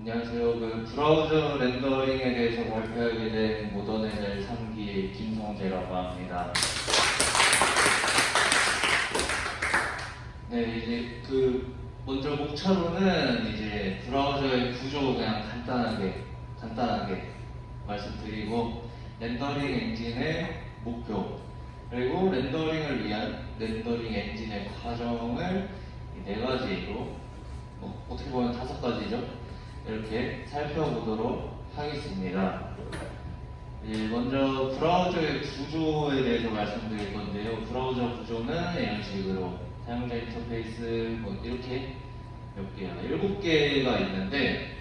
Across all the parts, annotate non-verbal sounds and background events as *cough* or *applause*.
안녕하세요. 그 브라우저 렌더링에 대해서 발표하게 된 모던에젤 3기 김성재라고 합니다. 네, 이제 그 먼저 목차로는 이제 브라우저의 구조 그냥 간단하게 간단하게 말씀드리고 렌더링 엔진의 목표 그리고 렌더링을 위한 렌더링 엔진의 과정을 이네 가지로 뭐 어떻게 보면 다섯 가지죠. 이렇게 살펴보도록 하겠습니다. 예, 먼저 브라우저의 구조에 대해서 말씀드릴 건데요. 브라우저 구조는 이런 식으로 사용자 인터페이스 뭐 이렇게 몇 개야? 일곱 개가 있는데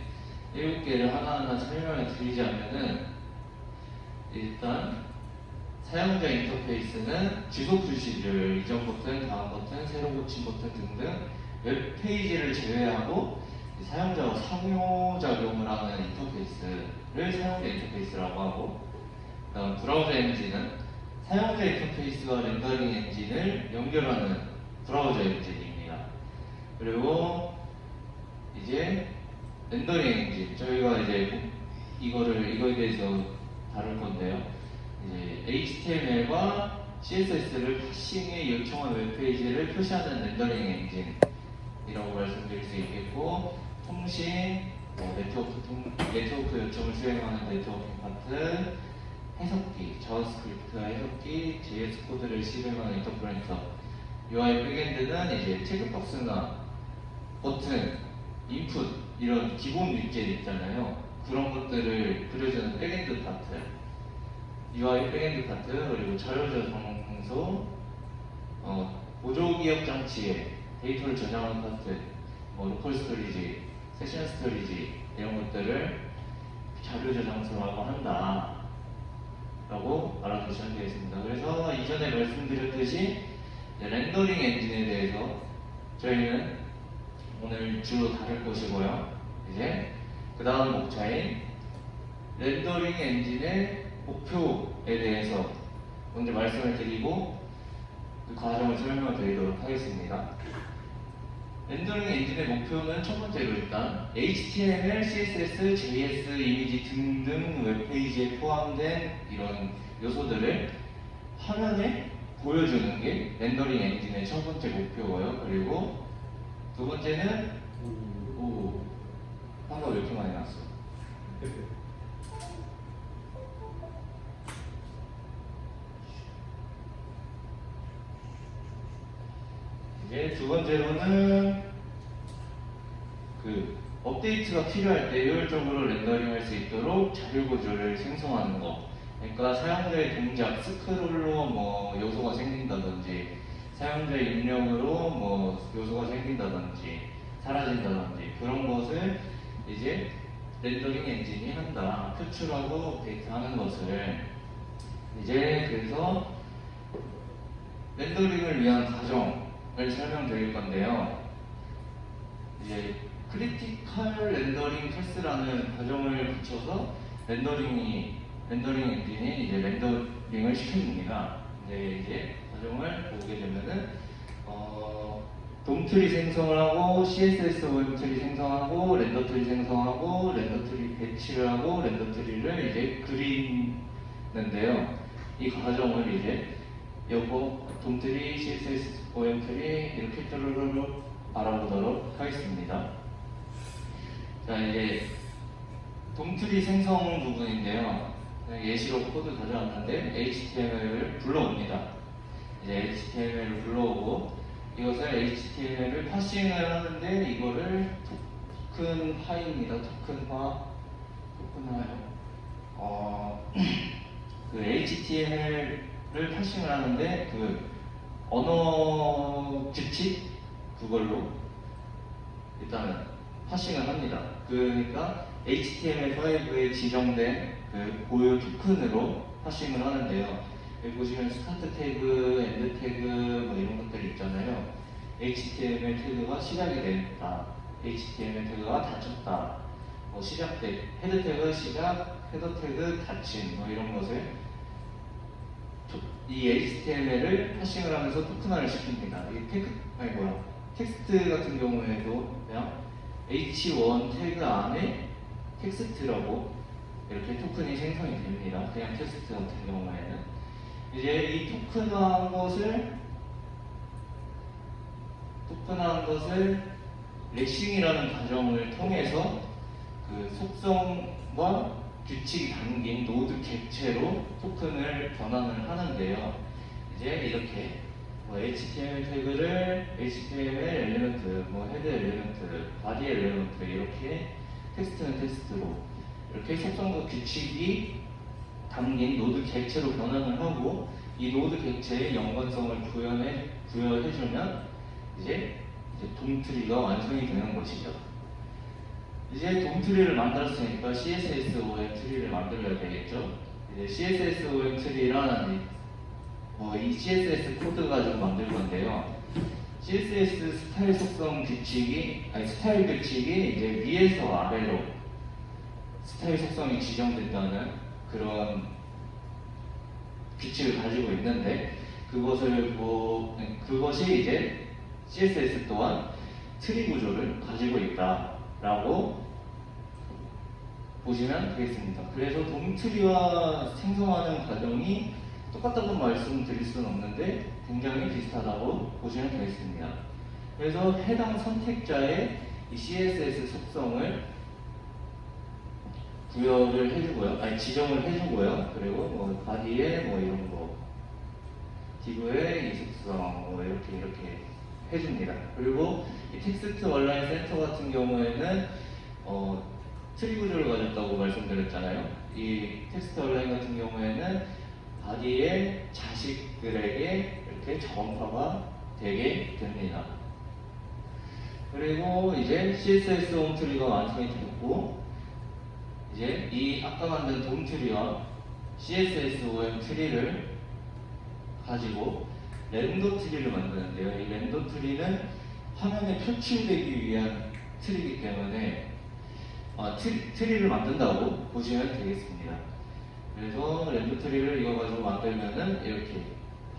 일곱 개를 하나하나 설명을 드리자면은 일단 사용자 인터페이스는 지속 표시를 이전 버튼, 다음 버튼, 새로 고친 버튼 등등 웹페이지를 제외하고 사용자와 상호작용을 하는 인터페이스를 사용자 인터페이스라고 하고 그다음 브라우저 엔진은 사용자 인터페이스와 렌더링 엔진을 연결하는 브라우저 엔진입니다. 그리고 이제 렌더링 엔진 저희가 이제 이거를 이거에 대해서 다룰 건데요. 이제 HTML과 CSS를 파싱에 요청한 웹페이지를 표시하는 렌더링 엔진이라고 말씀드릴 수 있겠고 통신, 뭐 네트워크, 통, 네트워크 요청을 수행하는 네트워킹 파트, 해석기, 자바스크립트 해석기, JS 코드를 실행하는 인터프렌터, UI 백엔드는 이제 체크박스나 버튼, 인풋 이런 기본 위젯 있잖아요. 그런 것들을 그려주는 백엔드 파트, UI 백엔드 파트 그리고 자료저 장소, 어, 보조 기억 장치에 데이터를 저장하는 파트, 뭐 로컬 스토리지, 세션 스토리지 이런 것들을 자료 저장소라고 한다. 라고 알아두시면 되겠습니다. 그래서 이전에 말씀드렸듯이 렌더링 엔진에 대해서 저희는 오늘 주로 다룰 것이고요. 이제 그 다음 목차인 렌더링 엔진의 목표에 대해서 먼저 말씀을 드리고 그 과정을 설명을 드리도록 하겠습니다. 렌더링 엔진의 목표는 첫 번째로 일단 HTML, CSS, JS, 이미지 등등 웹페이지에 포함된 이런 요소들을 화면에 보여주는 게 렌더링 엔진의 첫 번째 목표고요. 그리고 두 번째는 오, 한가 왜 이렇게 많이 났어? 이제 두 번째로는 그 업데이트가 필요할 때 효율적으로 렌더링할 수 있도록 자료 구조를 생성하는 거. 그러니까 사용자의 동작, 스크롤로 뭐 요소가 생긴다든지, 사용자의 입력으로 뭐 요소가 생긴다든지, 사라진다든지 그런 것을 이제 렌더링 엔진이 한다. 표출하고 업데이트하는 것을 이제 그래서 렌더링을 위한 과정 을 설명드릴 건데요. 이제 크리티컬 렌더링 패스라는 과정을 거쳐서 렌더링이 렌더링 엔진이 이제 렌더링을 시켜줍니다. 이제 이제 과정을 보게 되면은 어, 돔트리 생성을 하고 CSS 웹트리 생성하고 렌더 트리 생성하고 렌더 트리 배치를 하고 렌더 트리를 이제 그리는데요. 이 과정을 이제 요거 돔트리, CSS, OM트리 이렇게 뚜루루루 알아보도록 하겠습니다. 자 이제 돔트리 생성 부분인데요. 예시로 코드 가져왔는데 HTML을 불러옵니다. 이제 HTML을 불러오고 이것을 HTML을 파싱을 하는데 이거를 토큰화입니다. 토큰화, 토큰화요. 어, *clears throat* 그 HTML 을 파싱을 하는데 그 언어 규칙 그걸로 일단은 파싱을 합니다. 그러니까 HTML5에 지정된 그 고유 토큰으로 파싱을 하는데요. 여기 보시면 스타트 태그, 엔드 태그 뭐 이런 것들 있잖아요. HTML 태그가 시작이 됐다. HTML 태그가 닫혔다. 뭐 시작돼 헤드 태그 시작, 헤더 태그 닫힌 뭐 이런 것을 토- 이 HTML을 파싱을 하면서 토큰화를 시킵니다. 이 태그 아니 뭐야 텍스트 같은 경우에도 그냥 H1 태그 안에 텍스트라고 이렇게 토큰이 생성이 됩니다. 그냥 텍스트 같은 경우에는 이제 이 토큰화한 것을 토큰화한 것을 렉싱이라는 과정을 통해서 그 속성과 규칙이 담긴 노드 객체로 토큰을 변환을 하는데요. 이제 이렇게 뭐 HTML 태그를 HTML 엘리먼트, 뭐 헤드 엘리먼트, 바디 엘리먼트 이렇게 텍스트는 텍스트로 이렇게 속성과 규칙이 담긴 노드 객체로 변환을 하고 이 노드 객체의 연관성을 구현해 부여해주면 이제 이제 돔 트리가 완성이 되는 것이죠. 이제 돔트리를 만들었으니까 CSS5M 트리를 만들어야 되겠죠. 이제 CSS5M 트리라는 뭐이 CSS 코드 가지고 만들 건데요. CSS 스타일 속성 규칙이 아니 스타일 규칙이 이제 위에서 아래로 스타일 속성이 지정된다는 그런 규칙을 가지고 있는데 그것을 뭐 그것이 이제 CSS 또한 트리 구조를 가지고 있다 라고 보시면 되겠습니다. 그래서 돔트리와 생성하는 과정이 똑같다고 말씀 드릴 수는 없는데 굉장히 비슷하다고 보시면 되겠습니다. 그래서 해당 선택자의 이 CSS 속성을 부여를 해주고요, 아니 지정을 해주고요. 그리고 뭐 바디에 뭐 이런 거, 디브의 이 속성 뭐 이렇게 이렇게 해줍니다. 그리고 이 텍스트 온라인 센터 같은 경우에는 어, 트리 구조를 가졌다고 말씀드렸잖아요. 이 텍스트 온라인 같은 경우에는 바디의 자식들에게 이렇게 저음파가 되게 됩니다. 그리고 이제 CSS 홈 트리가 완성이 됐고 이제 이 아까 만든 돔 트리와 CSS OM 트리를 가지고 랜더 트리를 만드는데요. 이 랜더 트리는 화면에 표출되기 위한 트리이기 때문에 아, 트리, 트리를 만든다고 보시면 되겠습니다. 그래서 랜더 트리를 이거 가지고 만들면은 이렇게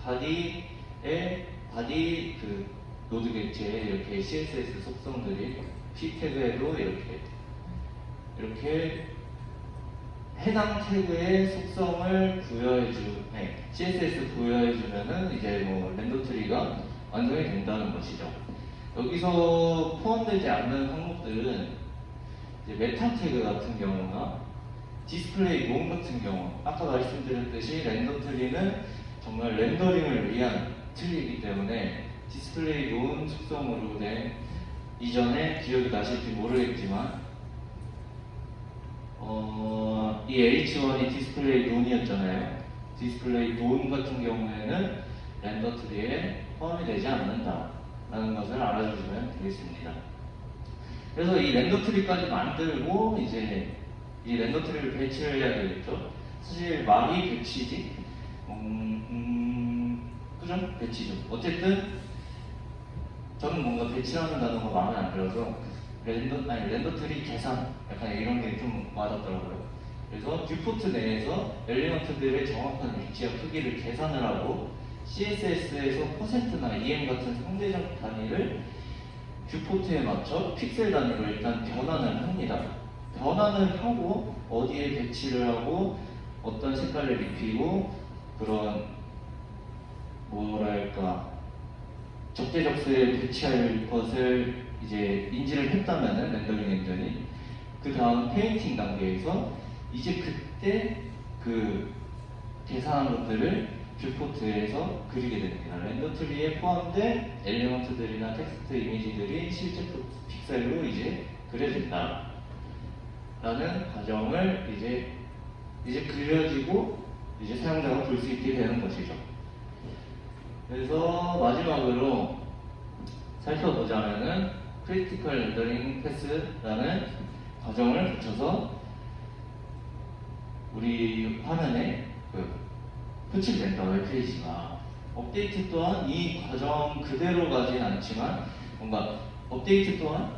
바디에 바디 그 노드 객체에 이렇게 CSS 속성들이 p 태그에도 이렇게 이렇게 해당 태그의 속성을 부여해주, 네, CSS 부여해주면은 이제 뭐 랜더 트리가 완성이 된다는 것이죠. 여기서 포함되지 않는 항목들은 메타 태그 같은 경우나 디스플레이 롬 같은 경우 아까 말씀드렸듯이 랜더 트리는 정말 렌더링을 위한 트리이기 때문에 디스플레이 롬 속성으로 된 이전에 기억이 나실지 모르겠지만 어, 이 H1이 디스플레이 논이었잖아요. 디스플레이 논 같은 경우에는 렌더 트리에 포함이 되지 않는다라는 것을 알아주시면 되겠습니다. 그래서 이 렌더 트리까지 만들고 이제 이 렌더 트리를 배치를 해야 되겠죠. 사실 말이 배치지, 음, 음, 그죠? 배치죠. 어쨌든 저는 뭔가 배치라는 단어가 마음에 안 들어서 랜더 아니 랜더 트리 계산 약간 이런 게좀 와닿더라고요. 그래서 뷰포트 내에서 엘리먼트들의 정확한 위치와 크기를 계산을 하고 CSS에서 퍼센트나 EM 같은 상대적 단위를 뷰포트에 맞춰 픽셀 단위로 일단 변환을 합니다. 변환을 하고 어디에 배치를 하고 어떤 색깔을 입히고 그런 뭐랄까 적재적소에 배치할 것을 이제 인지를 했다면은 렌더링 엔진이 그 다음 페인팅 단계에서 이제 그때 그 계산한 것들을 뷰포트에서 그리게 됩니다. 렌더 트리에 포함된 엘리먼트들이나 텍스트 이미지들이 실제 픽셀로 이제 그려진다. 라는 과정을 이제 이제 그려지고 이제 사용자가 볼 수 있게 되는 것이죠. 그래서 마지막으로 살펴보자면은 크리티컬 렌더링 패스라는 과정을 거쳐서 우리 화면에 그 표출된다 웹페이지가 업데이트 또한 이 과정 그대로 가진 않지만 뭔가 업데이트 또한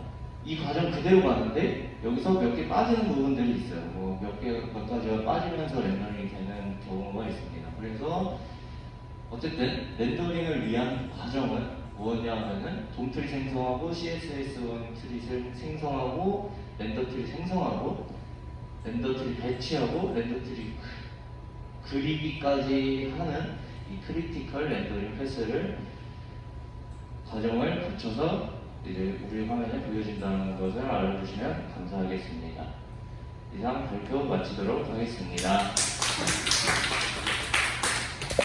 이 과정 그대로 가는데 여기서 몇 개 빠지는 부분들이 있어요. 뭐 몇 개, 몇 가지가 빠지면서 렌더링이 되는 경우가 있습니다. 그래서 어쨌든 렌더링을 위한 과정은 뭐냐 하면은 돔트리 생성하고 CSS1 트리 생성하고 렌더 트리 생성하고 렌더 트리 배치하고 렌더 트리 그- 그리기까지 하는 이 크리티컬 렌더링 패스를 과정을 거쳐서 이제 우리 화면에 보여진다는 것을 알아주시면 감사하겠습니다. 이상 발표 마치도록 하겠습니다.